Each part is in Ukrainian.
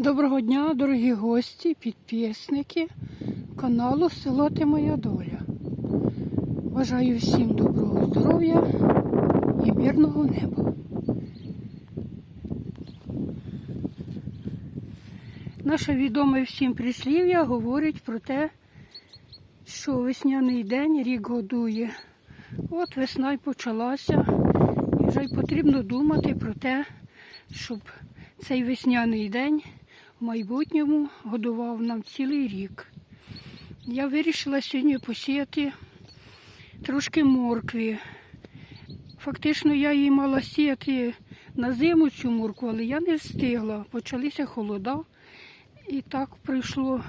Доброго дня, дорогі гості, підписники каналу Село Ти Моя Доля. Бажаю всім доброго здоров'я і мирного неба. Наше відоме всім прислів'я говорить про те, що весняний день рік годує. От весна й почалася, і вже й потрібно думати про те, щоб цей весняний день майбутньому годував нам цілий рік. Я вирішила сьогодні посіяти трошки моркві. Фактично я її мала сіяти на зиму цю моркву, але я не встигла. Почалися холода. І так прийшло,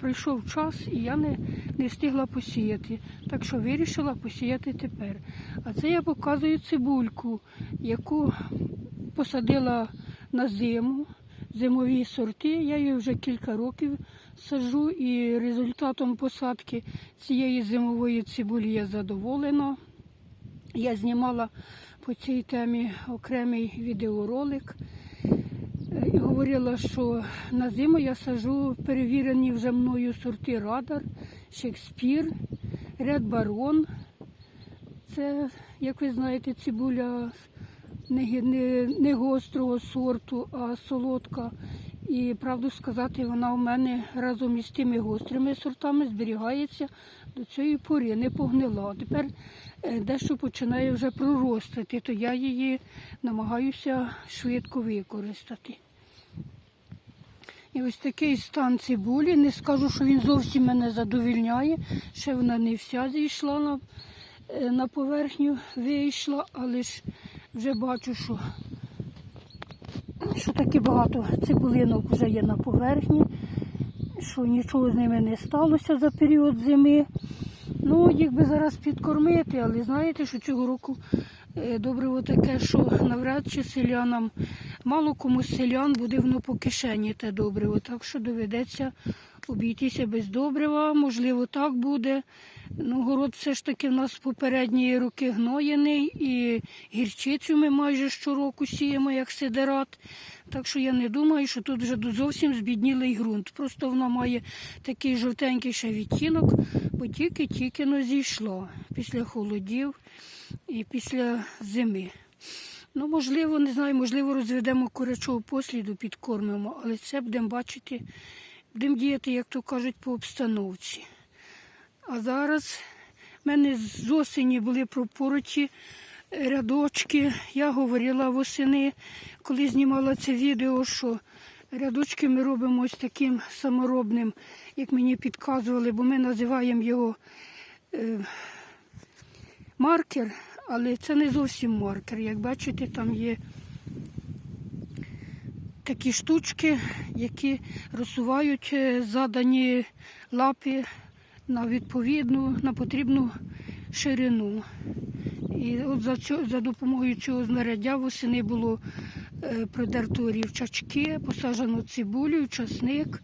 прийшов час, і я не, не встигла посіяти. Так що вирішила посіяти тепер. А це я показую цибульку, яку посадила на зиму, зимові сорти. Я її вже кілька років саджу і результатом посадки цієї зимової цибулі я задоволена. Я знімала по цій темі окремий відеоролик і говорила, що на зиму я сажу перевірені вже мною сорти Радар, Шекспір, Ред Барон. Це, як ви знаєте, цибуля не, не, не гострого сорту, а солодка. І правду сказати, вона у мене разом із тими гострими сортами зберігається до цієї пори, не погнила. Тепер е, дещо починає вже проростати, то я її намагаюся швидко використати. І ось такий стан цибулі. Не скажу, що він зовсім мене задовільняє. Ще вона не вся зійшла на, е, на поверхню, вийшла, але ж вже бачу, що, що таки багато цибулинок вже є на поверхні, що нічого з ними не сталося за період зими. Ну, їх би зараз підкормити, але знаєте, що цього року добриво таке, що навряд чи селянам, мало кому селян буде воно по кишені те добриво. Так що доведеться обійтися без добрива. Можливо, так буде. Ну, город все ж таки в нас попередні роки гноєний і гірчицю ми майже щороку сіємо, як сидерат. Так що я не думаю, що тут вже зовсім збіднілий ґрунт. Просто вона має такий жовтенький ще відтінок, бо тільки-тільки зійшло після холодів і після зими. Ну, можливо, не знаю, можливо, розведемо курячого посліду, підкормимо, але це будемо бачити, будемо діяти, як то кажуть, по обстановці. А зараз в мене з осені були пропороті рядочки. Я говорила восени, коли знімала це відео, що рядочки ми робимо ось таким саморобним, як мені підказували, бо ми називаємо його е, маркер, але це не зовсім маркер. Як бачите, там є такі штучки, які розсувають е, задані лапи на відповідну, на потрібну ширину. І от за, цю, за допомогою цього знаряддя восени було е, продерто рівчачки, посаджено цибулю, часник.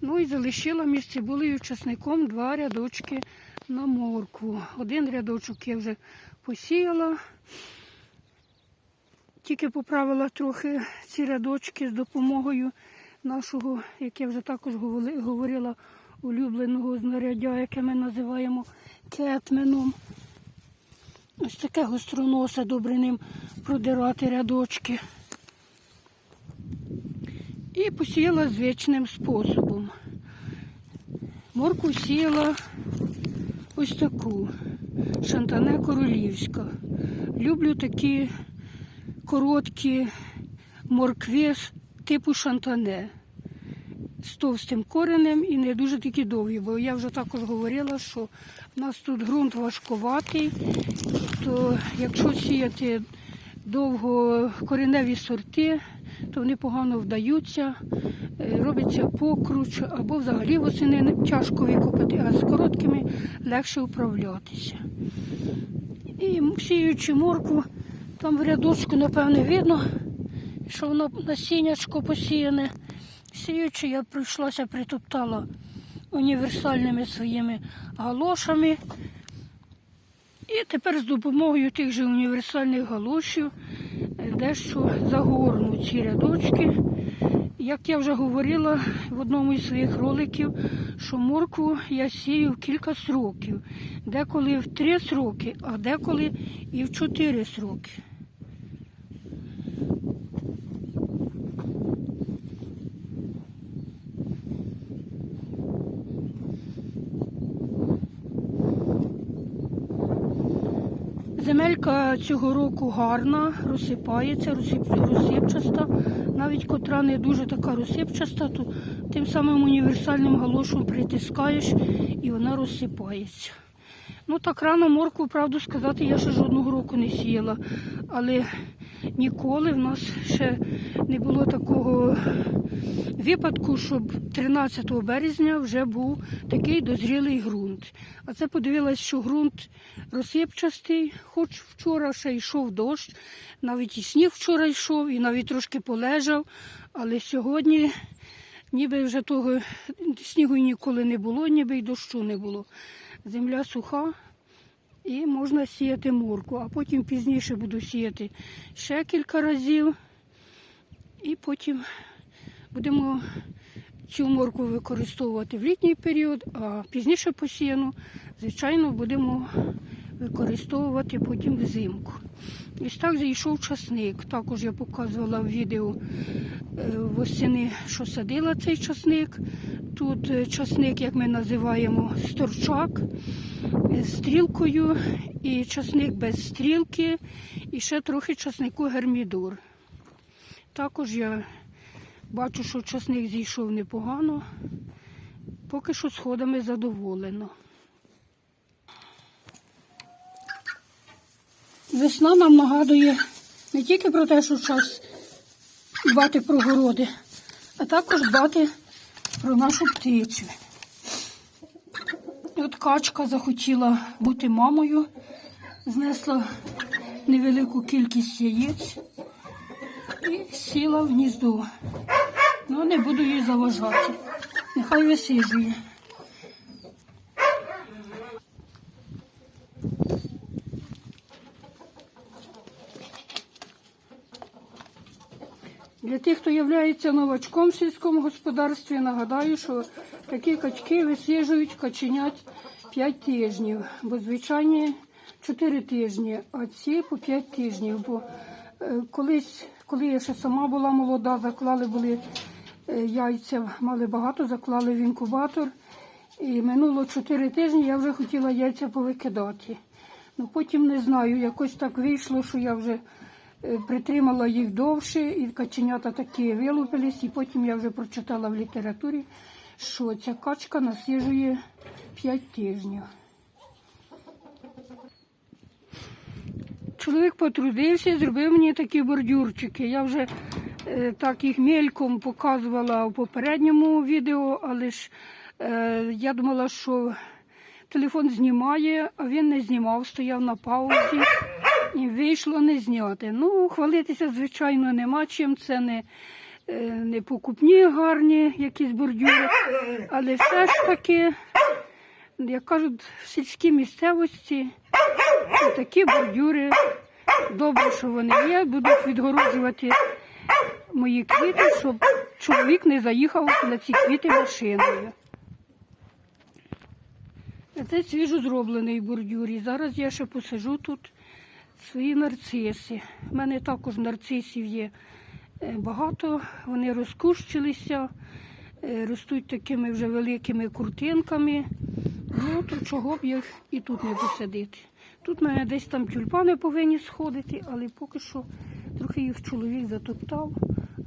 Ну і залишила між цибулею часником два рядочки на моркву. Один рядочок я вже посіяла. Тільки поправила трохи ці рядочки з допомогою нашого, як я вже також говорила, улюбленого знаряддя, яке ми називаємо кетменом. Ось таке гостроносе, добре ним продирати рядочки. І посіяла звичним способом. Морку сіяла ось таку, шантане королівська. Люблю такі короткі моркви типу шантане. З товстим коренем і не дуже такі довгі, бо я вже також говорила, що в нас тут ґрунт важкуватий, то якщо сіяти довго кореневі сорти, то вони погано вдаються, е, робиться покруч, або взагалі восени тяжко викопати, а з короткими легше управлятися. І сіючи морку, там в рядочку, напевне, видно, що воно насіннячко посіяне. Сіючи, я прийшлося притоптала універсальними своїми галошами. І тепер з допомогою тих же універсальних галошів дещо загорну ці рядочки Як я вже говорила в одному із своїх роликів, що моркву я сію в кілька сроків. Деколи в три сроки, а деколи і в чотири сроки. Земелька цього року гарна, розсипається, розсип- розсипчаста. Навіть котра не дуже така розсипчаста, то тим самим універсальним галошом притискаєш і вона розсипається. Ну так рано моркву, правду сказати, я ще жодного року не сіяла. Але ніколи в нас ще не було такого випадку, щоб 13 березня вже був такий дозрілий ґрунт. А це подивилась, що ґрунт розсипчастий, хоч вчора ще йшов дощ, навіть і сніг вчора йшов, і навіть трошки полежав, але сьогодні ніби вже того снігу ніколи не було, ніби й дощу не було. Земля суха. І можна сіяти морку, а потім пізніше буду сіяти ще кілька разів. І потім будемо цю морку використовувати в літній період, а пізніше посіяну, звичайно, будемо використовувати потім взимку. Ось так зайшов часник. Також я показувала в відео е, восени, що садила цей часник. Тут е, часник, як ми називаємо, сторчак з стрілкою, і часник без стрілки, і ще трохи часнику гермідор. Також я бачу, що часник зійшов непогано. Поки що сходами задоволено. Весна нам нагадує не тільки про те, що час дбати про городи, а також дбати про нашу птицю. От качка захотіла бути мамою, знесла невелику кількість яєць і сіла в гніздо. Ну, не буду їй заважати. Нехай висиджує. Для тих, хто є новачком в сільському господарстві, нагадаю, що такі качки висиджують каченят 5 тижнів, бо звичайні 4 тижні, а ці по 5 тижнів. Бо е, колись, коли я ще сама була молода, заклали були е, яйця, мали багато, заклали в інкубатор. І минуло 4 тижні, я вже хотіла яйця повикидати. Ну потім не знаю, якось так вийшло, що я вже притримала їх довше, і каченята такі вилупились, і потім я вже прочитала в літературі, що ця качка насіжує 5 тижнів. Чоловік потрудився, зробив мені такі бордюрчики. Я вже е, так їх мельком показувала в попередньому відео, але ж е, я думала, що телефон знімає, а він не знімав, стояв на паузі і вийшло не зняти. Ну, хвалитися, звичайно, нема чим. Це не, е, не покупні гарні якісь бордюри, але все ж таки, як кажуть, в сільській місцевості такі бордюри. Добре, що вони є, будуть відгороджувати мої квіти, щоб чоловік не заїхав на ці квіти машиною. Це свіжо зроблений бордюр. І зараз я ще посажу тут свої нарциси. У мене також нарцисів є е, багато, вони розкущилися, е, ростуть такими вже великими куртинками. Ну, то чого б їх і тут не посадити. Тут мене десь там тюльпани повинні сходити, але поки що трохи їх чоловік затоптав,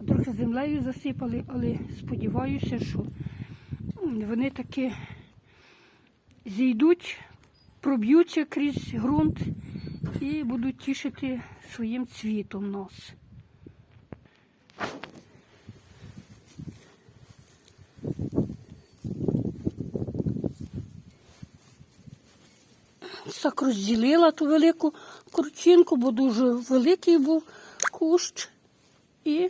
трохи землею засипали, але сподіваюся, що вони таки зійдуть, проб'ються крізь ґрунт і будуть тішити своїм цвітом нас. Так розділила ту велику курчинку, бо дуже великий був кущ. І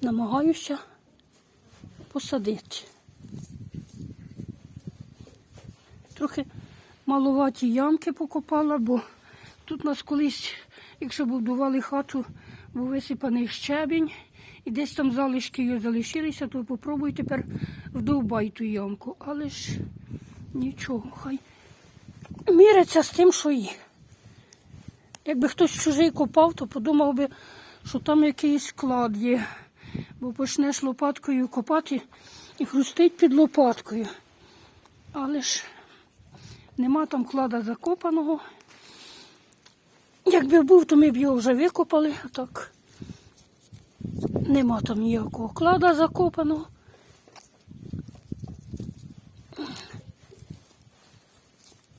намагаюся посадити. Трохи малуваті ямки покопала, бо тут нас колись, якщо будували хату, був висипаний щебінь, і десь там залишки її залишилися, то попробуй тепер вдовбай ту ямку. Але ж нічого, хай міряться з тим, що є. Якби хтось чужий копав, то подумав би, що там якийсь склад є. Бо почнеш лопаткою копати і хрустить під лопаткою. Але ж нема там клада закопаного. Якби був, то ми б його вже викопали, а так нема там ніякого клада закопаного.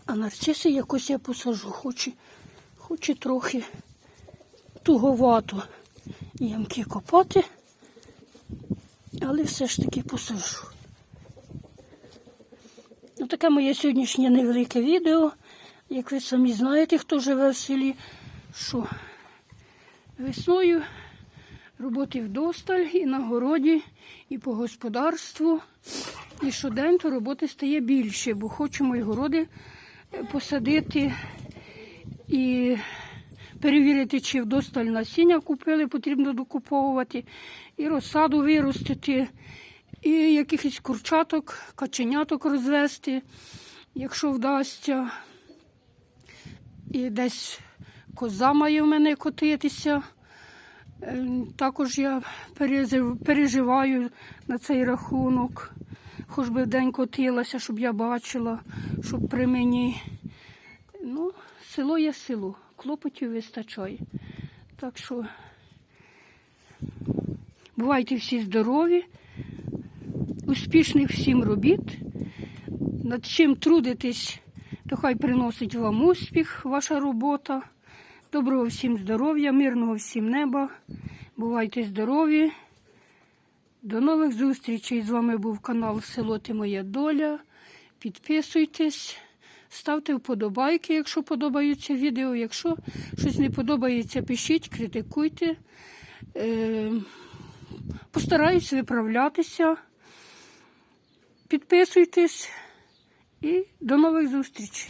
А нарциси якось я посажу, хоч, хоч і трохи туговато ямки копати, але все ж таки посажу. Ну, таке моє сьогоднішнє невелике відео. Як ви самі знаєте, хто живе в селі, що весною роботи вдосталь і на городі, і по господарству. І щоденно роботи стає більше, бо хочемо і городи е, посадити і перевірити, чи вдосталь насіння купили, потрібно докуповувати, і розсаду виростити, і якихось курчаток, каченяток розвести, якщо вдасться. І десь коза має в мене котитися. Е, Також я переживаю на цей рахунок. Хоч би в день котилася, щоб я бачила, щоб при мені. Ну, село є село, клопотів вистачає. Так що бувайте всі здорові, успішних всім робіт. Над чим трудитесь, то хай приносить вам успіх, ваша робота. Доброго всім здоров'я, мирного всім неба. Бувайте здорові. До нових зустрічей. З вами був канал Село Ти Моя Доля. Підписуйтесь, ставте вподобайки, якщо подобаються відео. Якщо щось не подобається, пишіть, критикуйте. Е, Постараюсь виправлятися. Підписуйтесь і до нових зустрічей.